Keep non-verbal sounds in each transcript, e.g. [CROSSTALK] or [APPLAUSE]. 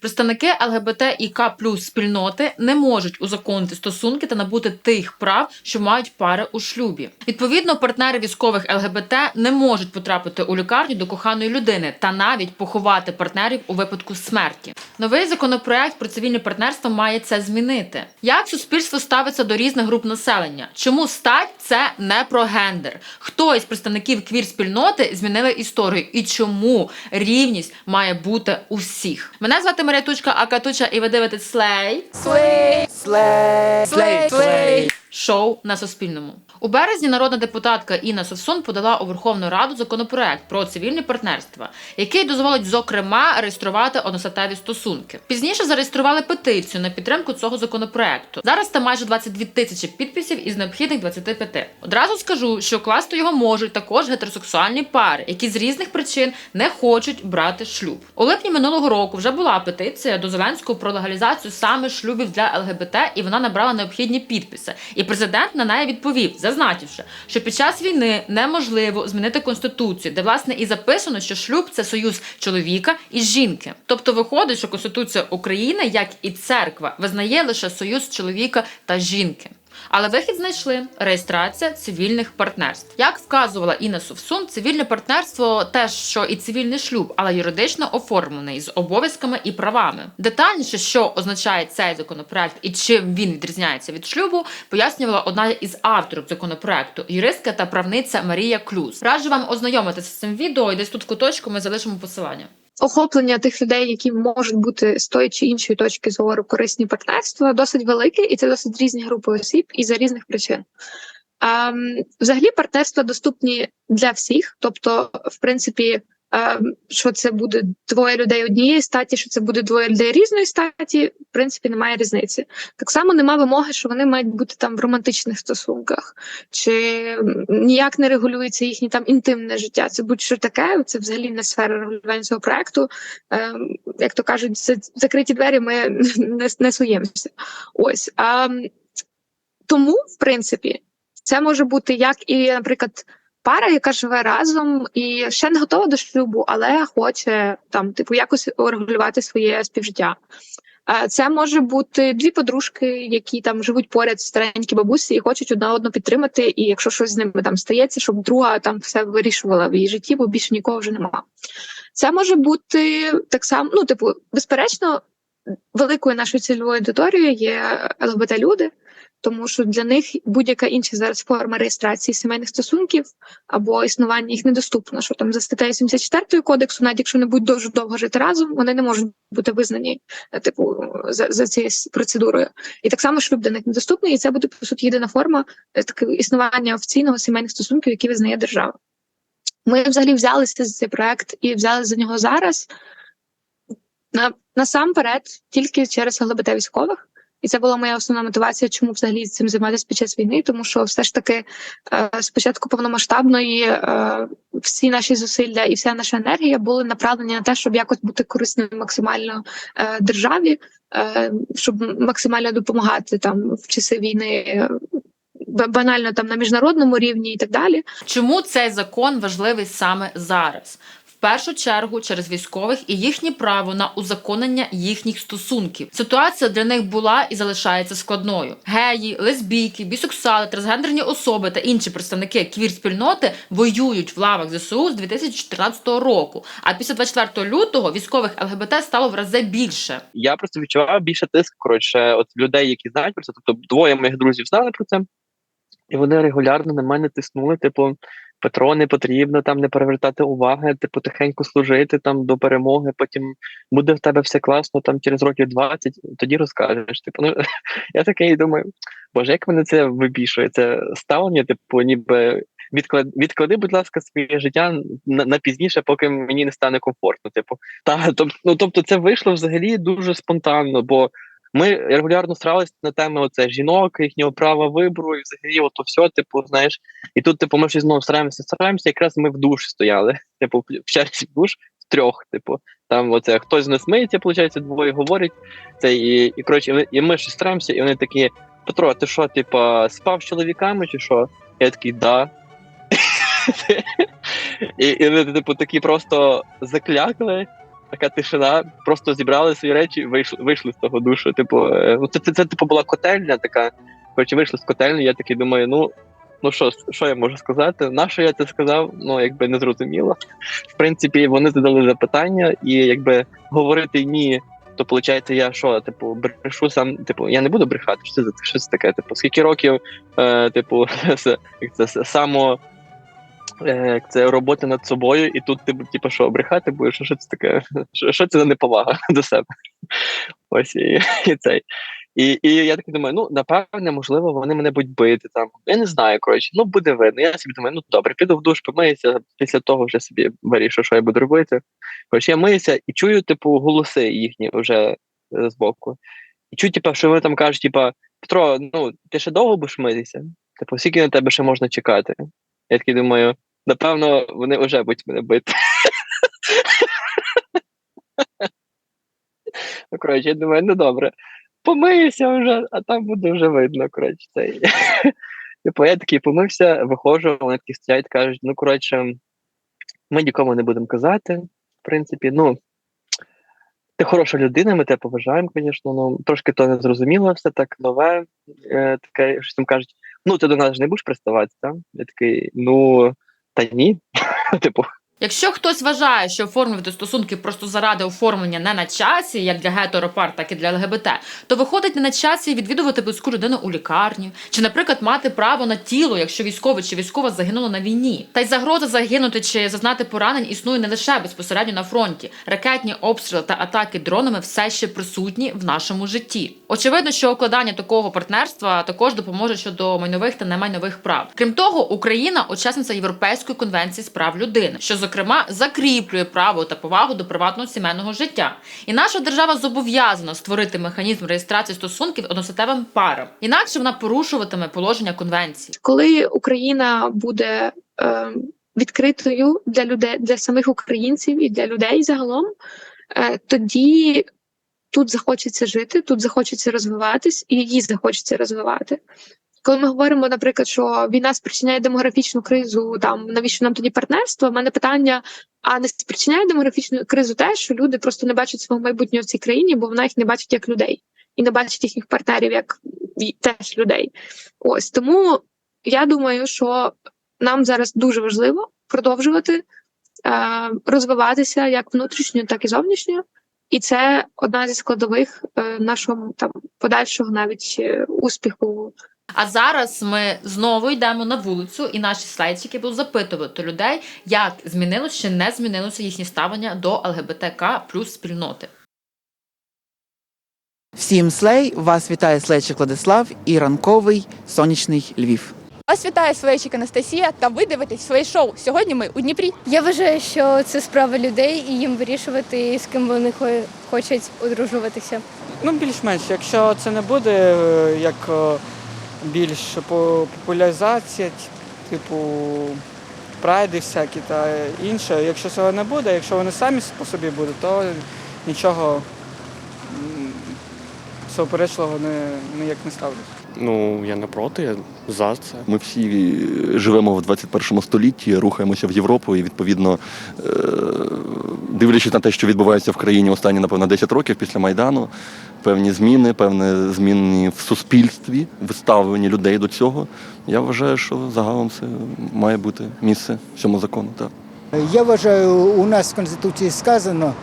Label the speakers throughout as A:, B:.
A: Представники ЛГБТ і К спільноти не можуть узаконити стосунки та набути тих прав, що мають пари у шлюбі. Відповідно, партнери військових ЛГБТ не можуть потрапити у лікарню до коханої людини та навіть поховати партнерів у випадку смерті. Новий законопроект про цивільне партнерство має це змінити. Як суспільство ставиться до різних груп населення? Чому стать це не про гендер? Хто із представників квір спільноти змінили історію і чому рівність має бути у всіх? Мене звати Марія акатуча, а Катуча, і ви дивитесь Слей.
B: Слей. Слей. Слей. Слей.
A: Шоу на Суспільному у березні народна депутатка Інна Совсун подала у Верховну Раду законопроект про цивільне партнерство, який дозволить зокрема реєструвати одностатеві стосунки. Пізніше зареєстрували петицію на підтримку цього законопроекту. Зараз там майже 22 тисячі підписів із необхідних 25. Одразу скажу, що класти його можуть також гетеросексуальні пари, які з різних причин не хочуть брати шлюб. У липні минулого року вже була петиція до Зеленського про легалізацію саме шлюбів для ЛГБТ, і вона набрала необхідні підписи. І президент на неї відповів, зазначивши, що під час війни неможливо змінити конституцію, де власне і записано, що шлюб це союз чоловіка і жінки. Тобто виходить, що Конституція України, як і церква, визнає лише союз чоловіка та жінки. Але вихід знайшли реєстрація цивільних партнерств. Як вказувала Інна Совсун, цивільне партнерство теж що і цивільний шлюб, але юридично оформлений з обов'язками і правами. Детальніше, що означає цей законопроект і чим він відрізняється від шлюбу, пояснювала одна із авторів законопроекту, юристка та правниця Марія Клюз. Раджу вам ознайомитися з цим відео, і десь тут в куточку ми залишимо посилання.
C: Охоплення тих людей, які можуть бути з тої чи іншої точки зору корисні партнерства, досить велике, і це досить різні групи осіб і за різних причин. Ем, взагалі, партнерства доступні для всіх, тобто, в принципі, що це буде двоє людей однієї статі, що це буде двоє людей різної статі, в принципі, немає різниці. Так само немає вимоги, що вони мають бути там в романтичних стосунках, чи ніяк не регулюється їхнє там інтимне життя. Це будь-що таке, це взагалі не сфера регулювання цього проекту. Ем, як то кажуть, за закриті двері ми [LAUGHS] не, не суємося. Ось. А, тому, в принципі, це може бути як і, наприклад, пара, яка живе разом і ще не готова до шлюбу, але хоче там, типу, якось регулювати своє співжиття. Е, Це може бути дві подружки, які там живуть поряд старенькі бабусі і хочуть одна одну підтримати. І якщо щось з ними там стається, щоб друга там все вирішувала в її житті, бо більше нікого вже нема. Це може бути так само, ну, типу, безперечно, великою нашою цільовою аудиторією є ЛГБТ люди, тому що для них будь-яка інша зараз форма реєстрації сімейних стосунків або існування їх недоступно. Що там за статтею 74 кодексу, навіть якщо не будуть дуже довго жити разом, вони не можуть бути визнані, е, типу, за, за цією процедурою. І так само шлюб для них недоступний, і це буде по суті єдина форма е, таке існування офіційного сімейних стосунків, які визнає держава. Ми взагалі взялися за цей проект і взяли за нього зараз на, насамперед тільки через ЛГБТ військових. І це була моя основна мотивація, чому взагалі цим займатися під час війни, тому що все ж таки е, спочатку повномасштабної е, всі наші зусилля і вся наша енергія були направлені на те, щоб якось бути корисним максимально е, державі, щоб максимально допомагати там в часи війни. Банально там на міжнародному рівні і так далі.
A: Чому цей закон важливий саме зараз? Першу чергу через військових і їхнє право на узаконення їхніх стосунків. Ситуація для них була і залишається складною. Геї, лесбійки, бісексуали, трансгендерні особи та інші представники квір-спільноти воюють в лавах ЗСУ з 2014 року. А після 24 лютого військових ЛГБТ стало в рази більше.
B: Я просто відчував більше тиск, коротше, от людей, які знають про це. Тобто двоє моїх друзів знали про це, і вони регулярно на мене тиснули, типу. Петро, не потрібно там не перевертати уваги, типу тихенько служити там до перемоги. Потім буде в тебе все класно, там через років 20, тоді розкажеш. Типу, ну [LAUGHS] я такий думаю, боже, як мене це вибішує? Це ставлення, типу, ніби відклади, відклади, будь ласка, своє життя на, на пізніше, поки мені не стане комфортно. Типу, та тоб, ну, тобто, це вийшло взагалі дуже спонтанно, бо ми регулярно старалися на теми оце жінок, їхнього права вибору, і взагалі, ото все, типу, знаєш, і тут, типу, ми щось знову стараємося, стараємося. Якраз ми в душ стояли, [LAUGHS] типу, в черзі душ в трьох, типу, там оце хтось з нас миється, виходить, двоє говорять. Це і, і коротше, і ми- щось стараємося, і вони такі: Петро, ти що, типу, спав з чоловіками чи що? Я такий, да. [LAUGHS] І вони, типу, такі просто заклякли. Така тишина, просто зібрали свої речі, вийшли, вийшли з того душу. Типу, е, ну, це, це, це, типу була котельня така. Коротше, вийшли з котельні, я такий думаю, ну. Ну що, що я можу сказати? На що я це сказав? Ну якби не зрозуміло. В принципі, вони задали запитання, і якби говорити ні, то виходить, я що, типу, брешу сам, типу, я не буду брехати. Що це що це таке? Типу, скільки років, е, типу, [LAUGHS] це, як це само е, це робота над собою, і тут ти типу, що, брехати будеш? Що це таке? Що, це за неповага [LAUGHS] до себе? Ось і, і цей. І, і я такий думаю, ну напевне, можливо, вони мене будуть бити там. Я не знаю, коротше, ну буде видно. Я собі думаю, ну добре, піду в душ, помиюся, після того вже собі вирішу, що я буду робити. Коротше, я миюся і чую, типу, голоси їхні вже е, збоку. І чую, типу, що вони там кажуть, типу, Петро, ну ти ще довго будеш митися? Типу, скільки на тебе ще можна чекати? Я такий думаю, напевно, вони вже будуть мене бити. Ну, коротше, я думаю, ну добре, помиюся вже, а там буде вже видно. Коротше, цей. Типу, я такий помився, виходжу, вони такі стоять, кажуть, ну, коротше, ми нікому не будемо казати. В принципі, ну, ти хороша людина, ми тебе поважаємо, звісно, ну трошки то не зрозуміло, все так нове. Е, таке, щось там кажуть, ну ти до нас ж не будеш приставати, так? Я такий, ну та ні. [LAUGHS] Типу,
A: Якщо хтось вважає, що оформлювати стосунки просто заради оформлення не на часі, як для гетеропар, так і для ЛГБТ, то виходить не на часі відвідувати близьку людину у лікарні, чи, наприклад, мати право на тіло, якщо військовий чи військова загинула на війні. Та й загроза загинути чи зазнати поранень існує не лише безпосередньо на фронті. Ракетні обстріли та атаки дронами все ще присутні в нашому житті. Очевидно, що укладання такого партнерства також допоможе щодо майнових та немайнових прав. Крім того, Україна учасниця Європейської конвенції з прав людини, що зокрема закріплює право та повагу до приватного сімейного життя. І наша держава зобов'язана створити механізм реєстрації стосунків односятевим парам, інакше вона порушуватиме положення конвенції.
C: коли Україна буде е, відкритою для людей, для самих українців і для людей загалом, е, тоді тут захочеться жити, тут захочеться розвиватись, і її захочеться розвивати. Коли ми говоримо, наприклад, що війна спричиняє демографічну кризу, там навіщо нам тоді партнерство? У мене питання: а не спричиняє демографічну кризу те, що люди просто не бачать свого майбутнього в цій країні, бо вона їх не бачить як людей, і не бачить їхніх партнерів як теж людей. Ось тому я думаю, що нам зараз дуже важливо продовжувати е, розвиватися як внутрішньо, так і зовнішньо. І це одна зі складових е, нашого там подальшого навіть е, успіху
A: А зараз ми знову йдемо на вулицю, і наші слайдчики будуть запитувати людей, як змінилося чи не змінилося їхнє ставлення до ЛГБТК плюс спільноти.
D: Всім слей! Вас вітає Слейчик Владислав і ранковий сонячний Львів.
E: Вас вітає Слейчик Анастасія та ви дивитесь своє шоу. Сьогодні ми у Дніпрі.
F: Я вважаю, що це справа людей і їм вирішувати, з ким вони хо- хочуть одружуватися.
G: Ну, більш-менш, якщо це не буде е, як е, більш по- популяризація, типу прайди всякі та інше, якщо цього не буде, якщо вони самі по собі будуть, то нічого суперечливого ніяк не ставлять.
H: Ну, я не проти, я за це.
I: Ми всі живемо в 21 столітті, рухаємося в Європу, і відповідно, е, дивлячись на те, що відбувається в країні останні, напевно, 10 років після Майдану, певні зміни, певні зміни в суспільстві, в ставленні людей до цього. Я вважаю, що загалом це має бути місце в цьому закону. Так.
J: Я вважаю, у нас в Конституції сказано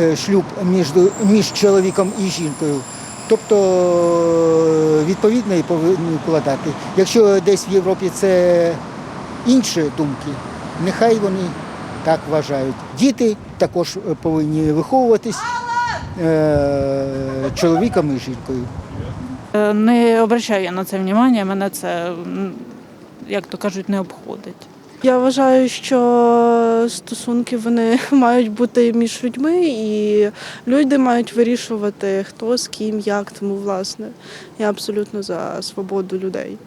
J: е, шлюб між, між чоловіком і жінкою. Тобто, відповідно, і повинні вкладати. Якщо десь в Європі це інші думки, нехай вони так вважають. Діти також е, повинні виховуватись е, чоловіком і жінкою.
K: Е, Не обращаю я на це внимання, мене це, як то кажуть, не обходить.
L: Я вважаю, що стосунки вони [LAUGHS] мають бути між людьми, і люди мають вирішувати, хто з ким, як. Тому, власне, я абсолютно за свободу людей.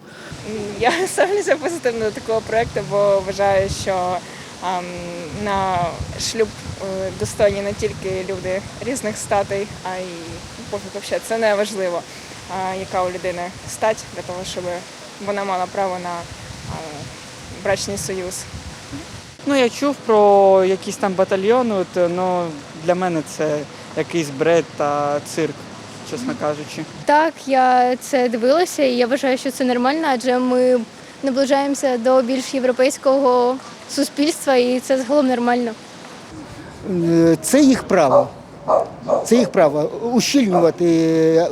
E: Я ставлюся позитивно до такого проекту, бо вважаю, що ам, на шлюб е, достойні не тільки люди різних статей, а й пофіг взагалі. Це не важливо, а, яка у людини стать для того, щоб вона мала право на брачний союз.
G: Ну, я чув про якісь там батальйони, от, ну, для мене це якийсь бред та цирк, чесно кажучи.
F: Так, я це дивилася, і я вважаю, що це нормально, адже ми наближаємося до більш європейського суспільства, і це загалом нормально.
J: Е, Це їх право. Це їх право. Ущільнювати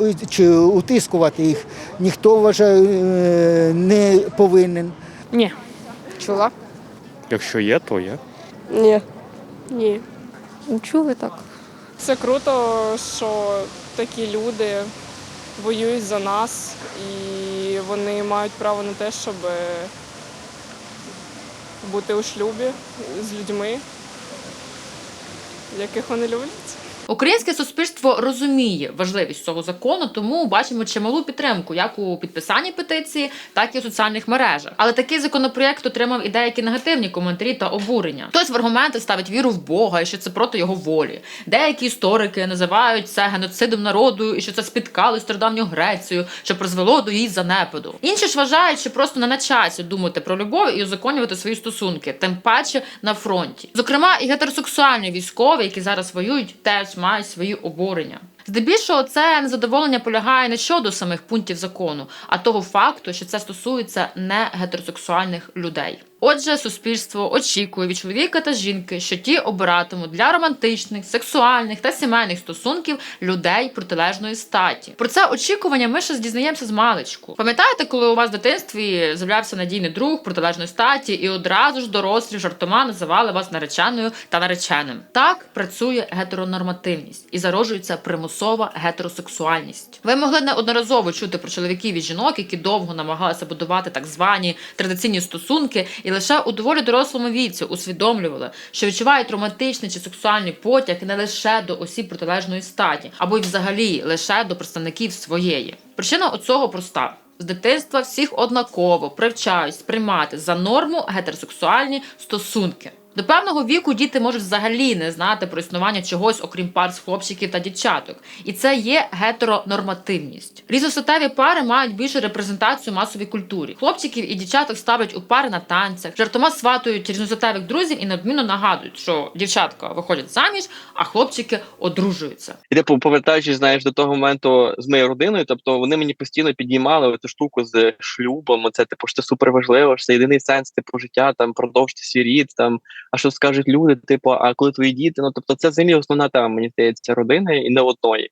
J: е, чи утискувати їх ніхто вважаю е, не повинен.
E: Ні. Чула?
H: Якщо є, то є.
F: Ні. Ні. Чули так.
E: Це круто, що такі люди воюють за нас, і вони мають право на те, щоб бути у шлюбі з людьми, яких вони люблять.
A: Українське суспільство розуміє важливість цього закону, тому бачимо чималу підтримку як у підписанні петиції, так і у соціальних мережах. Але такий законопроєкт отримав і деякі негативні коментарі та обурення. Хтось в аргументи ставить віру в Бога і що це проти його волі. Деякі історики називають це геноцидом народу і що це спіткало стародавню Грецію, що призвело до її занепаду. Інші ж вважають, що просто не на часі думати про любов і узаконювати свої стосунки, тим паче на фронті. Зокрема, і гетеросексуальні військові, які зараз воюють, теж мають свої обурення. Здебільшого це незадоволення полягає не щодо самих пунктів закону, а того факту, що це стосується не гетеросексуальних людей. Отже, суспільство очікує від чоловіка та жінки, що ті обиратимуть для романтичних, сексуальних та сімейних стосунків людей протилежної статі. Про це очікування ми ще дізнаємося з маличку. Пам'ятаєте, коли у вас в дитинстві з'являвся надійний друг протилежної статі, і одразу ж дорослі жартома називали вас нареченою та нареченим? Так працює гетеронормативність і зароджується примусова гетеросексуальність. Ви могли неодноразово чути про чоловіків і жінок, які довго намагалися будувати так звані традиційні стосунки, і лише у доволі дорослому віці усвідомлювали, що відчувають романтичний чи сексуальний потяг не лише до осіб протилежної статі, або й взагалі лише до представників своєї. Причина у цього проста. З дитинства всіх однаково привчають сприймати за норму гетеросексуальні стосунки. До певного віку діти можуть взагалі не знати про існування чогось, окрім пар з хлопчиків та дівчаток. І це є гетеронормативність. Різностатеві пари мають більшу репрезентацію в масовій культурі. Хлопчиків і дівчаток ставлять у пари на танцях, жартома сватують різностатевих друзів і надмінно нагадують, що дівчатка виходять заміж, а хлопчики одружуються.
B: І типу, повертаючись, знаєш, до того моменту з моєю родиною, тобто вони мені постійно піднімали цю штуку з шлюбом. Це типу, що це супер важливо, що це єдиний сенс типу життя, там продовжити свій рід, там а що скажуть люди, типу, а коли твої діти? Ну тобто, це взагалі основна тема, мені здається, родини і не одної.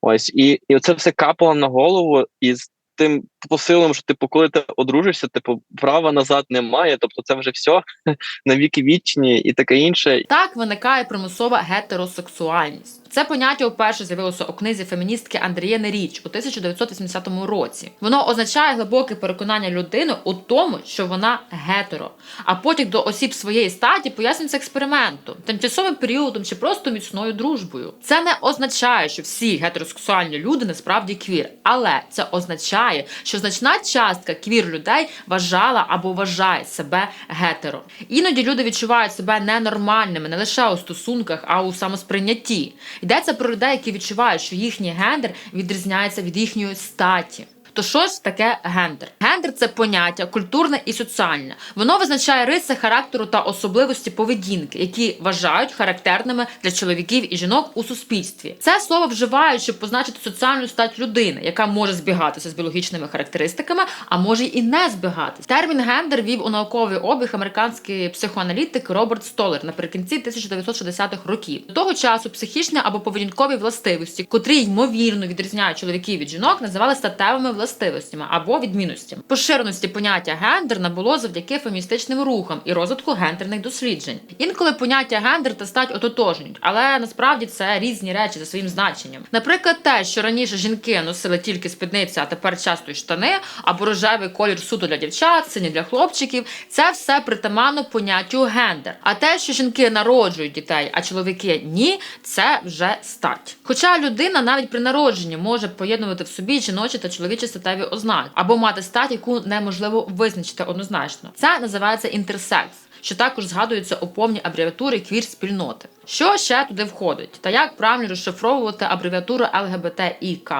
B: Ось і, і це все капало на голову із тим посилом, що типу, коли ти одружишся, типу, права назад немає. Тобто, це вже все [LAUGHS] на віки вічні і таке інше.
A: Так виникає примусова гетеросексуальність. Це поняття вперше з'явилося у книзі феміністки Андрієни Річ у 1980 році. Воно означає глибоке переконання людини у тому, що вона гетеро, а потяг до осіб своєї статі пояснюється експериментом, тимчасовим періодом чи просто міцною дружбою. Це не означає, що всі гетеросексуальні люди насправді квір, але це означає, що значна частка квір людей вважала або вважає себе гетеро. Іноді люди відчувають себе ненормальними не лише у стосунках, а у самосприйнятті. Йдеться про людей, які відчувають, що їхній гендер відрізняється від їхньої статі. То що ж таке гендер? Гендер це поняття культурне і соціальне. Воно визначає риси характеру та особливості поведінки, які вважають характерними для чоловіків і жінок у суспільстві. Це слово вживають, щоб позначити соціальну стать людини, яка може збігатися з біологічними характеристиками, а може і не збігатися. Термін гендер вів у науковий обіг американський психоаналітик Роберт Столер наприкінці 1960-х років. До того часу психічні або поведінкові властивості, котрі ймовірно відрізняють чоловіків від жінок, називали статевими властивостями або відмінностями. Поширеності поняття гендер набуло завдяки феміністичним рухам і розвитку гендерних досліджень. Інколи поняття гендер та стать ототожнюють, але насправді це різні речі за своїм значенням. Наприклад, те, що раніше жінки носили тільки спідниці, а тепер часто й штани, або рожевий колір суто для дівчат, сині для хлопчиків, це все притаманно поняттю гендер. А те, що жінки народжують дітей, а чоловіки ні, це вже стать. Хоча людина навіть при народженні може поєднувати в собі жіночі та чоловічі статеві ознаки, або мати стать, яку неможливо визначити однозначно. Це називається інтерсекс. Що також згадується у повній абревіатурі квір спільноти. Що ще туди входить? Та як правильно розшифровувати абревіатуру ЛГБТІК+.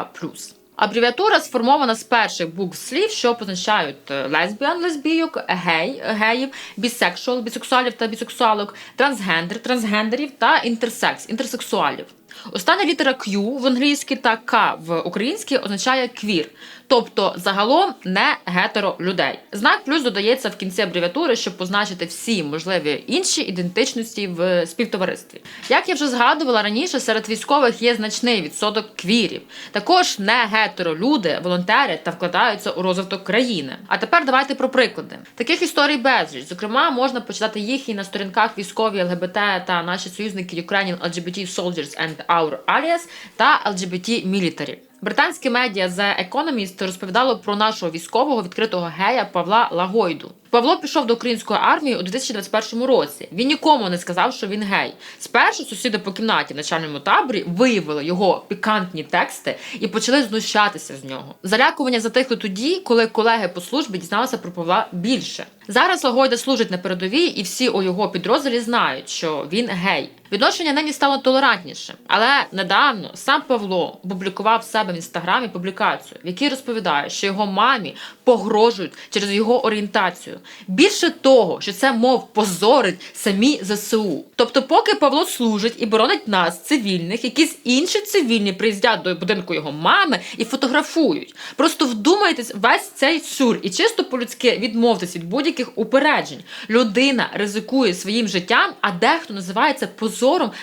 A: Абревіатура сформована з перших букв слів, що позначають е, лесбіан, лесбійок, гей, геїв, бісексуал, бісексуалів та бісексуалок, трансгендер, трансгендерів та інтерсекс, інтерсексуалів. Остання літера Q в англійській та К в українській означає квір, тобто загалом не гетеро людей. Знак плюс додається в кінці абревіатури, щоб позначити всі можливі інші ідентичності в співтоваристві. Як я вже згадувала раніше, серед військових є значний відсоток квірів. Також не гетеро люди волонтерять та вкладаються у розвиток країни. А тепер давайте про приклади. Таких історій безліч. Зокрема, можна почитати їх і на сторінках військові ЛГБТ та наші союзники Ukrainian LGBT Soldiers and Our Allies та LGBT Military. Британське медіа The Economist розповідало про нашого військового відкритого гея Павла Лагойду. Павло пішов до української армії у 2021 році. Він нікому не сказав, що він гей. Спершу сусіди по кімнаті в начальному таборі виявили його пікантні тексти і почали знущатися з нього. Залякування затихли тоді, коли колеги по службі дізналися про Павла більше. Зараз Лагойда служить на передовій, і всі у його підрозділі знають, що він гей. Відношення нині стало толерантнішим, але недавно сам Павло опублікував себе в інстаграмі публікацію, в якій розповідає, що його мамі погрожують через його орієнтацію. Більше того, що це мов позорить самі ЗСУ. Тобто, поки Павло служить і боронить нас, цивільних, якісь інші цивільні приїздять до будинку його мами і фотографують. Просто вдумайтесь весь цей сюр і чисто по-людськи відмовтесь від будь-яких упереджень. Людина ризикує своїм життям, а дехто називає це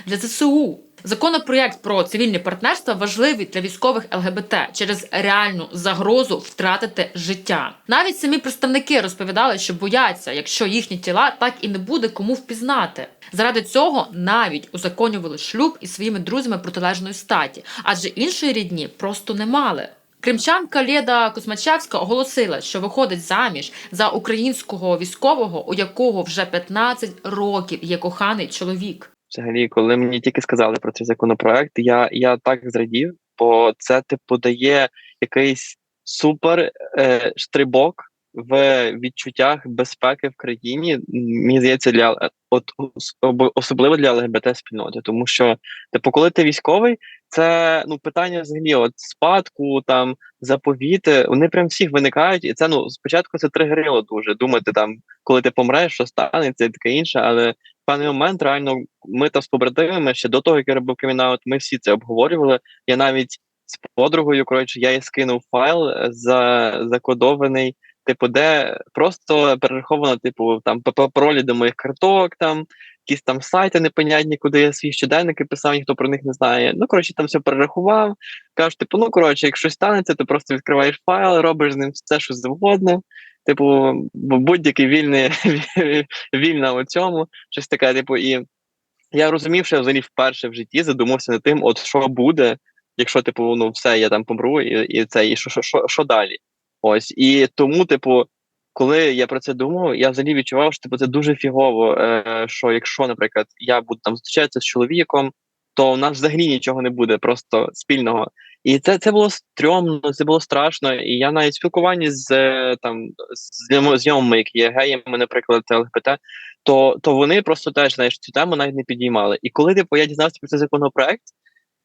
A: для ЗСУ. Законопроєкт про цивільне партнерство важливий для військових ЛГБТ через реальну загрозу втратити життя. Навіть самі представники розповідали, що бояться, якщо їхні тіла так і не буде кому впізнати. Заради цього навіть узаконювали шлюб із своїми друзями протилежної статі, адже іншої рідні просто не мали. Кримчанка Лєда Космачевська оголосила, що виходить заміж за українського військового, у якого вже 15 років є коханий чоловік.
B: Взагалі, коли мені тільки сказали про цей законопроект, я, я так зрадів, бо це типу дає якийсь супер е, штрибок в відчуттях безпеки в країні. Мені здається, для от особливо для ЛГБТ спільноти, тому що типу, коли ти військовий, це ну питання взагалі от спадку, там заповіти, вони прям всіх виникають, і це ну спочатку це тригерило дуже. Думати там, коли ти помреш, що станеться, і таке інше, але в певний момент реально ми там з побратимами ще до того, як я робив камінаут, ми всі це обговорювали. Я навіть з подругою, коротше, я їй скинув файл е, за закодований, типу, де просто перераховано, типу, там паролі до моїх карток, там якісь там сайти непонятні, куди я свої щоденники писав, ніхто про них не знає. Ну, коротше, там все перерахував. Кажуть, типу, ну коротше, якщо станеться, то просто відкриваєш файл, робиш з ним все, що завгодно. Типу, будь-який вільний [LAUGHS] вільна у цьому, щось таке, типу, і я розумів, що я взагалі вперше в житті задумався над тим, от що буде, якщо, типу, ну все, я там помру, і, і це, і що, що, що, що далі? Ось. І тому, типу, коли я про це думав, я взагалі відчував, що типу, це дуже фігово, е, що якщо, наприклад, я буду там зустрічатися з чоловіком, то у нас взагалі нічого не буде просто спільного. І це, це було стрьомно, це було страшно. І я навіть спілкуванні з е, там з знайомими, які є геями, наприклад, ЛГБТ, то, то вони просто теж знаєш цю тему навіть не підіймали. І коли типу, я дізнався про цей законопроект,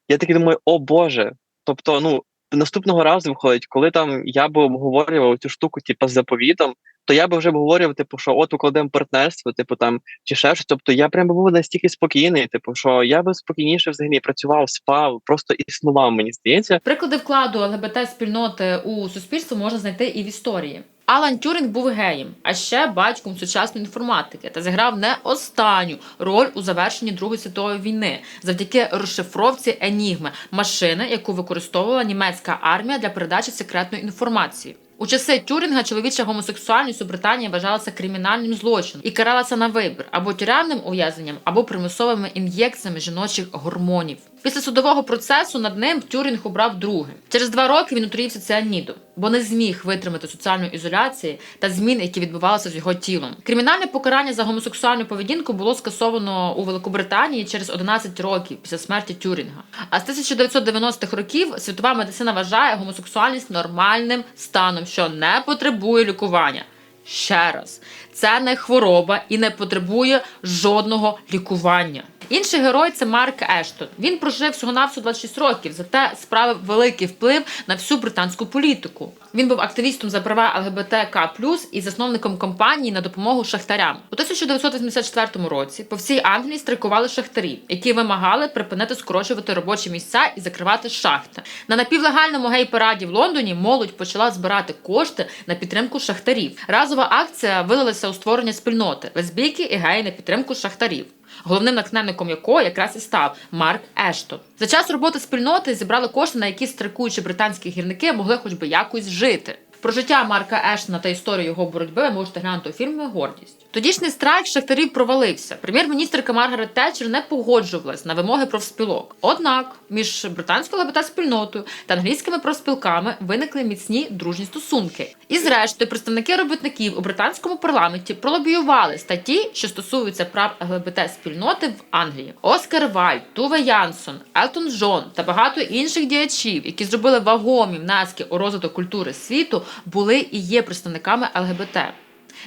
B: я такий думаю, о Боже. Тобто, ну наступного разу виходить, коли там я би обговорював цю штуку, типу, з заповітом, то я би вже обговорював, типу, що от укладемо партнерство, типу там чи ще щось. Тобто я прям був настільки спокійний, типу, що я би спокійніше взагалі працював, спав, просто існував, мені здається.
A: Приклади вкладу ЛГБТ спільноти у суспільство можна знайти і в історії. Алан Тюрінг був геєм, а ще батьком сучасної інформатики та зіграв не останню роль у завершенні Другої світової війни завдяки розшифровці Енігми машини, яку використовувала німецька армія для передачі секретної інформації. У часи Тюрінга чоловіча гомосексуальність у Британії вважалася кримінальним злочином і каралася на вибір або тюремним ув'язненням, або примусовими ін'єкціями жіночих гормонів. Після судового процесу над ним Тюрінг обрав друге. Через два роки він отруївся ціанідом, бо не зміг витримати соціальної ізоляції та змін, які відбувалися з його тілом. Кримінальне покарання за гомосексуальну поведінку було скасовано у Великобританії через 11 років після смерті Тюрінга. А з 1990-х років світова медицина вважає гомосексуальність нормальним станом, що не потребує лікування. Ще раз, це не хвороба і не потребує жодного лікування. Інший герой це Марк Ештон. Він прожив всього навсього 26 років, зате справив великий вплив на всю британську політику. Він був активістом за права ЛГБТК і засновником кампанії на допомогу шахтарям. У 1984 році по всій Англії страйкували шахтарі, які вимагали припинити скорочувати робочі місця і закривати шахти. На напівлегальному гей-параді в Лондоні молодь почала збирати кошти на підтримку шахтарів. Разова акція вилилася у створення спільноти лесбійки і геї на підтримку шахтарів. Головним натхненником якого якраз і став Марк Ештон. За час роботи спільноти зібрали кошти, на які страйкуючі британські гірники могли хоч би якось жити. Про життя Марка Ештона та історію його боротьби ви можете глянути у фільмі Гордість. Тодішній страйк шахтарів провалився. Прем'єр-міністрка Маргарет Тетчер не погоджувалась на вимоги профспілок. Однак між британською ЛГБТ спільнотою та англійськими профспілками виникли міцні дружні стосунки. І зрештою, представники робітників у британському парламенті пролобіювали статті, що стосуються прав ЛГБТ спільноти в Англії. Оскар Вальд, Туве Янсон, Елтон Джон та багато інших діячів, які зробили вагомі внески у розвиток культури світу, були і є представниками ЛГБТ.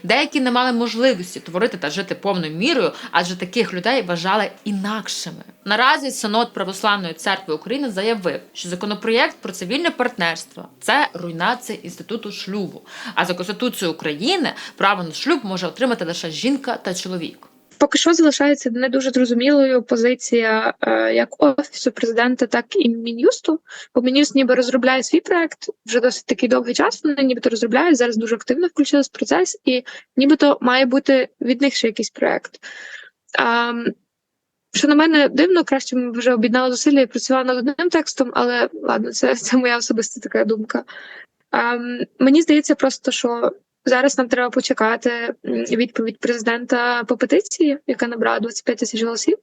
A: Деякі не мали можливості творити та жити повною мірою, адже таких людей вважали інакшими. Наразі Синод Православної церкви України заявив, що законопроєкт про цивільне партнерство це руйнація інституту шлюбу. А за конституцією України право на шлюб може отримати лише жінка та чоловік.
C: Поки що залишається не дуже зрозумілою позиція е, як офісу президента, так і мін'юсту. Бо мін'юст ніби розробляє свій проект вже досить такий довгий час. Вони нібито розробляють зараз дуже активно включились в процес, і нібито має бути від них ще якийсь проект. А, що на мене дивно, краще ми вже об'єднали зусилля і працювали над одним текстом, але ладно, це, це моя особиста така думка. А, мені здається, просто що Зараз нам треба почекати відповідь президента по петиції, яка набрала 25 тисяч голосів.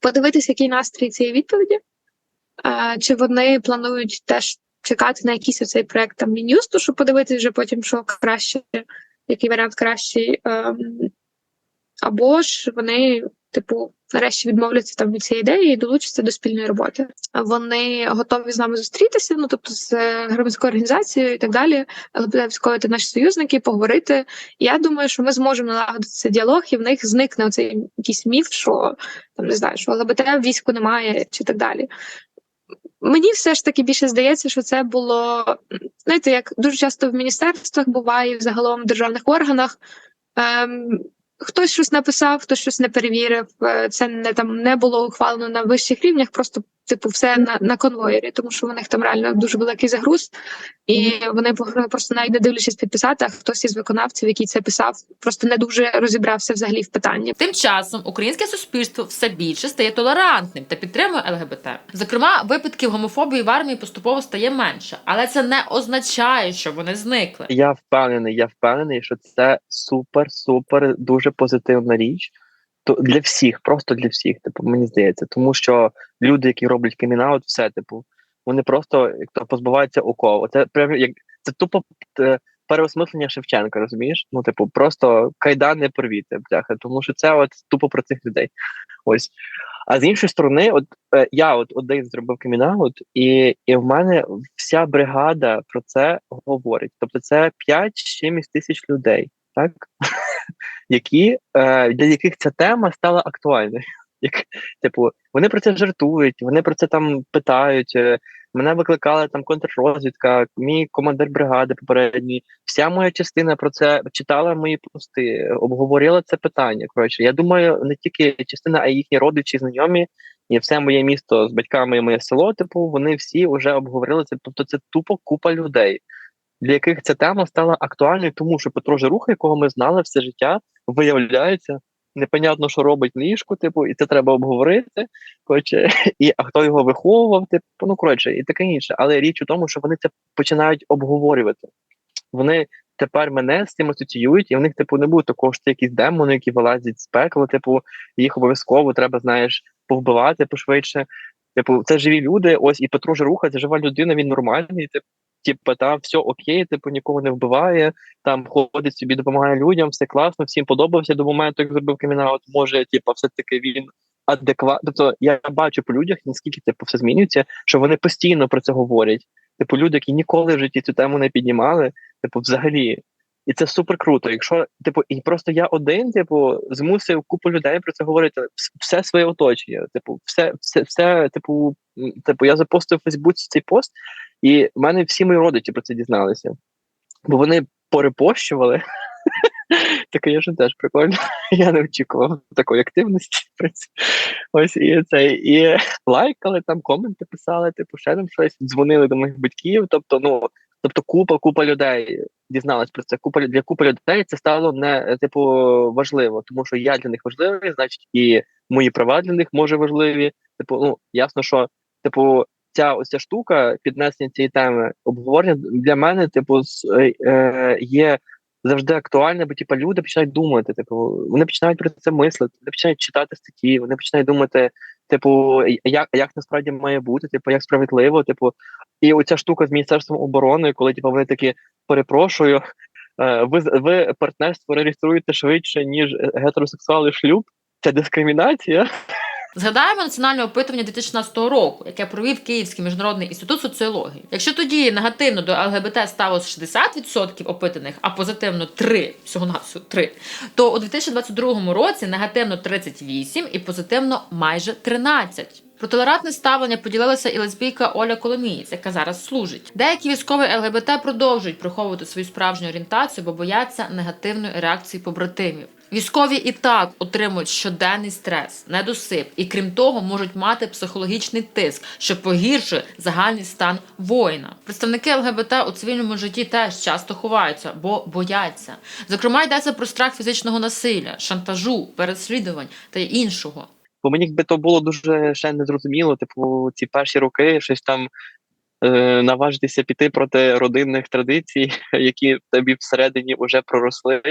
C: Подивитися, який настрій цієї відповіді. Чи вони планують теж чекати на якийсь оцей проект там Мін'юсту, щоб подивитися вже потім, що краще, який варіант кращий. Ем, або ж вони, типу, нарешті відмовляться там від цієї ідеї і долучаться до спільної роботи. Вони готові з нами зустрітися, ну тобто з е, громадською організацією і так далі, але військові наші союзники, поговорити. Я думаю, що ми зможемо налагодити цей діалог, і в них зникне оцей якийсь міф, що там не знаю, що ЛГБТ війську немає чи так далі. Мені все ж таки більше здається, що це було знаєте, як дуже часто в міністерствах буває, і загалом в державних органах. Ем, Хтось щось написав, хтось щось не перевірив. е, Це не там не було ухвалено на вищих рівнях, просто типу все на, на конвоєрі, тому що у них там реально дуже великий загруз, і вони просто навіть не дивлячись підписати, а хтось із виконавців, який це писав, просто не дуже розібрався взагалі в питанні.
A: Тим часом українське суспільство все більше стає толерантним та підтримує ЛГБТ. Зокрема, випадків гомофобії в армії поступово стає менше, але це не означає, що вони зникли.
B: Я впевнений, я впевнений, що це супер, супер, дуже позитивна річ. Для всіх, просто для всіх, типу, мені здається, тому що люди, які роблять камінаут, все, типу, вони просто як то позбуваються оков. Це прям як це тупо е, переосмислення Шевченка, розумієш? Ну, типу, просто кайдани порвіти, бляха, тому що це от тупо про цих людей. Ось. А з іншої сторони, от е, я от один зробив камінаут, і, і в мене вся бригада про це говорить. Тобто, це 5 з чимось тисяч людей, так? Які, е, для яких ця тема стала актуальною. [LAUGHS] Як, типу, вони про це жартують, вони про це там питають. е, Мене викликала там контррозвідка, мій командир бригади попередній. Вся моя частина про це читала мої пости, обговорила це питання. Коротше, я думаю, не тільки частина, а й їхні родичі, знайомі, і все моє місто з батьками і моє село. Типу, вони всі вже обговорили це. Тобто, це тупо купа людей, для яких ця тема стала актуальною, тому що Петро Жируха, якого ми знали все життя, виявляється. Непонятно, що робить ліжку, типу, і це треба обговорити. Коротше, і а хто його виховував, типу, ну коротше, і таке інше. Але річ у тому, що вони це починають обговорювати. Вони тепер мене з цим асоціюють, і в них, типу, не буде такого, що це якісь демони, які вилазять з пекла, типу, їх обов'язково треба, знаєш, повбивати пошвидше. Типу, це живі люди. Ось і Петро Жируха, це жива людина, він нормальний. Типу, типу, там все окей, типу, нікого не вбиває, там ходить собі, допомагає людям, все класно, всім подобався до моменту, як зробив камінаут. Може, типу, все-таки він адекватно. Тобто я бачу по людях, наскільки типу все змінюється, що вони постійно про це говорять. Типу, люди, які ніколи в житті цю тему не піднімали, типу, взагалі. І це супер круто. Якщо, типу, і просто я один, типу, змусив купу людей про це говорити. Все своє оточення. Типу, все, все, все, типу, типу, я запостив у Фейсбуці цей пост, і в мене всі мої родичі про це дізналися. Бо вони порепощували. [LAUGHS] Так, звісно, теж прикольно. [LAUGHS] Я не очікував такої активності. в. Ось і це і лайкали там, коменти писали, типу, ще там щось, дзвонили до моїх батьків. Тобто, ну тобто, купа, купа людей дізналась про це. Купа для купи людей це стало не типу важливо, тому що я для них важливий, значить, і мої права для них може важливі. Типу, ну ясно, що типу. Ця ось штука піднесення цієї теми обговорення для мене, типу, з- е, е, є завжди актуальне, бо типу, люди починають думати. Типу, вони починають про це мислити, вони починають читати статті, вони починають думати, типу, як, як насправді має бути, типу, як справедливо, типу, і оця штука з міністерством оборони, коли типу, вони такі перепрошую. е, Ви ви партнерство реєструєте швидше, ніж гетеросексуальний шлюб. Це дискримінація.
A: Згадаємо національне опитування 2016 року, яке провів Київський міжнародний інститут соціології. Якщо тоді негативно до ЛГБТ ставилось 60% опитаних, а позитивно 3, всього на 3, то у 2022 році негативно 38 і позитивно майже 13. Про толерантне ставлення поділилася і лесбійка Оля Коломієць, яка зараз служить. Деякі військові ЛГБТ продовжують приховувати свою справжню орієнтацію, бо бояться негативної реакції побратимів. Військові і так отримують щоденний стрес, недосип, і крім того, можуть мати психологічний тиск, що погіршує загальний стан воїна. Представники ЛГБТ у цивільному житті теж часто ховаються, бо бояться. Зокрема, йдеться про страх фізичного насилля, шантажу, переслідувань та іншого.
B: Бо мені якби то було дуже ще незрозуміло, типу, ці перші роки щось там е, наважитися піти проти родинних традицій, [LAUGHS] які тобі всередині вже проросли.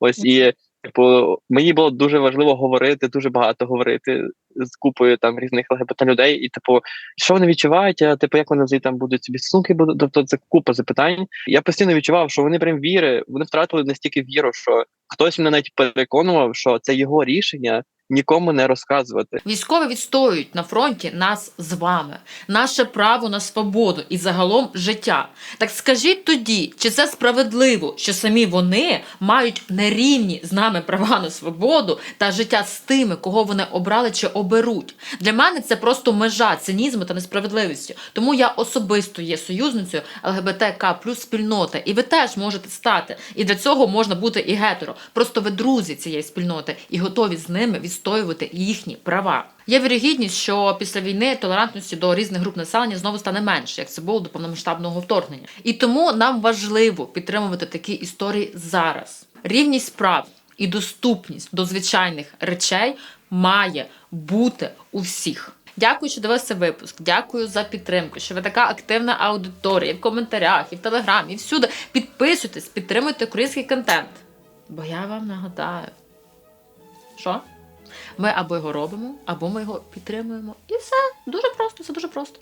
B: Ось і типу, мені було дуже важливо говорити, дуже багато говорити з купою там різних ЛГБТ людей, і типу, що вони відчувають, а типу, як вони там будуть собі стосунки, будуть, тобто це купа запитань. Я постійно відчував, що вони прям віри, вони втратили настільки віру, що хтось мене навіть переконував, що це його рішення нікому не розказувати.
A: Військові відстоюють на фронті нас з вами, наше право на свободу і загалом життя. Так скажіть тоді, чи це справедливо, що самі вони мають нерівні з нами права на свободу та життя з тими, кого вони обрали чи оберуть? Для мене це просто межа цинізму та несправедливості. Тому я особисто є союзницею ЛГБТК плюс спільноти, і ви теж можете стати. І для цього можна бути і гетеро. Просто ви друзі цієї спільноти і готові з ними відстоювати їхні права. Є вірогідність, що після війни толерантності до різних груп населення знову стане менше, як це було до повномасштабного вторгнення. І тому нам важливо підтримувати такі історії зараз. Рівність прав і доступність до звичайних речей має бути у всіх. Дякую, що дивилися випуск. Дякую за підтримку. Що ви така активна аудиторія в коментарях, і в телеграмі, і всюди. Підписуйтесь, підтримуйте український контент. Бо я вам нагадаю, що ми або його робимо, або ми його підтримуємо. І все дуже просто, все дуже просто.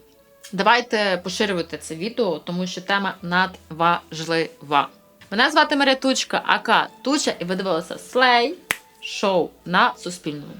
A: Давайте поширювати це відео, тому що тема надважлива. Мене звати Марія Тучка, АК Туча, і ви дивилися Слей шоу на Суспільному.